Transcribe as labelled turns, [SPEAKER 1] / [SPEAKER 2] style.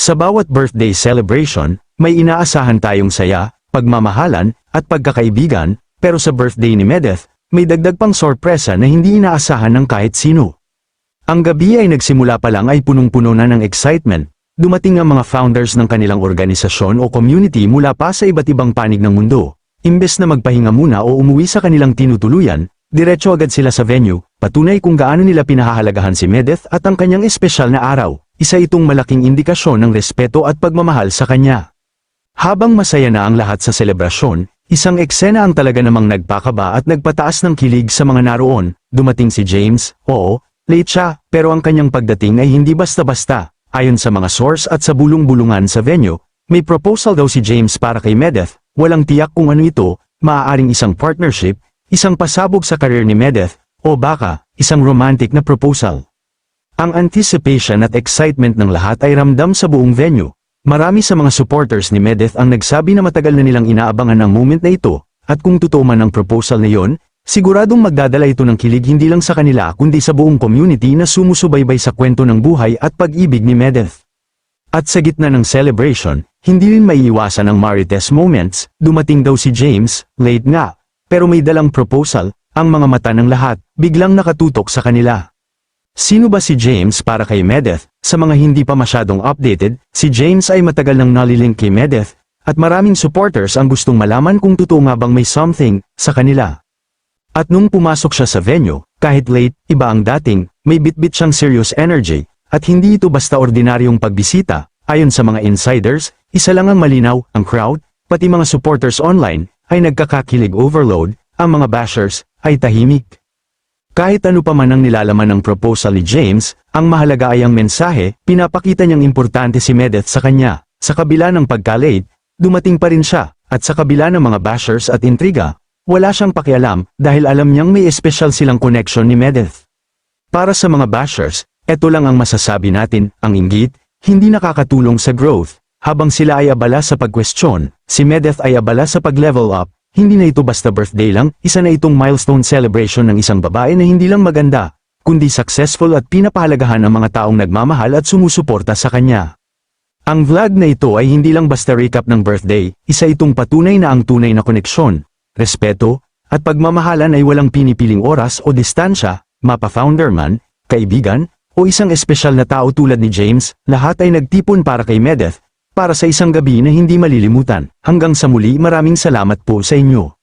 [SPEAKER 1] Sa bawat birthday celebration, may inaasahan tayong saya, pagmamahalan, at pagkakaibigan, pero sa birthday ni Medeth, may dagdag pang sorpresa na hindi inaasahan ng kahit sino. Ang gabi ay nagsimula pa lang ay punong-puno na ng excitement. Dumating ang mga founders ng kanilang organisasyon o community mula pa sa iba't ibang panig ng mundo. Imbes na magpahinga muna o umuwi sa kanilang tinutuluyan, diretso agad sila sa venue, patunay kung gaano nila pinahahalagahan si Medeth at ang kanyang espesyal na araw. Isa itong malaking indikasyon ng respeto at pagmamahal sa kanya. Habang masaya na ang lahat sa selebrasyon, isang eksena ang talaga namang nagpakaba at nagpataas ng kilig sa mga naroon. Dumating si James, oo, late siya, pero ang kanyang pagdating ay hindi basta-basta. Ayon sa mga source at sa bulong-bulungan sa venue, may proposal daw si James para kay Medeth, walang tiyak kung ano ito, maaaring isang partnership, isang pasabog sa career ni Medeth, o baka, isang romantic na proposal. Ang anticipation at excitement ng lahat ay ramdam sa buong venue. Marami sa mga supporters ni Medeth ang nagsabi na matagal na nilang inaabangan ang moment na ito, at kung totoo man ang proposal na yon, siguradong magdadala ito ng kilig hindi lang sa kanila kundi sa buong community na sumusubaybay sa kwento ng buhay at pag-ibig ni Medeth. At sa gitna ng celebration, hindi rin maiiwasan ang Marites moments, dumating daw si James, late nga, pero may dalang proposal, ang mga mata ng lahat, biglang nakatutok sa kanila. Sino ba si James para kay Medeth? Sa mga hindi pa masyadong updated, si James ay matagal nang nalilink kay Medeth, at maraming supporters ang gustong malaman kung totoo nga bang may something sa kanila. At nung pumasok siya sa venue, kahit late, iba ang dating, may bitbit siyang serious energy, at hindi ito basta ordinaryong pagbisita, ayon sa mga insiders, isa lang ang malinaw, ang crowd, pati mga supporters online, ay nagkakakilig overload, ang mga bashers, ay tahimik. Kahit ano pa man ang nilalaman ng proposal ni James, ang mahalaga ay ang mensahe, pinapakita niyang importante si Medeth sa kanya. Sa kabila ng pagka-late, dumating pa rin siya, at sa kabila ng mga bashers at intriga, wala siyang pakialam dahil alam niyang may espesyal silang connection ni Medeth. Para sa mga bashers, eto lang ang masasabi natin, ang inggit, hindi nakakatulong sa growth. Habang sila ay abala sa pagkwestiyon, si Medeth ay abala sa pag-level up, hindi na ito basta birthday lang, isa na itong milestone celebration ng isang babae na hindi lang maganda, kundi successful at pinapahalagahan ang mga taong nagmamahal at sumusuporta sa kanya. Ang vlog na ito ay hindi lang basta recap ng birthday, isa itong patunay na ang tunay na koneksyon, respeto, at pagmamahalan ay walang pinipiling oras o distansya, mapa-founder man, kaibigan, o isang espesyal na tao tulad ni James, lahat ay nagtipon para kay Medeth, para sa isang gabi na hindi malilimutan. Hanggang sa muli maraming salamat po sa inyo.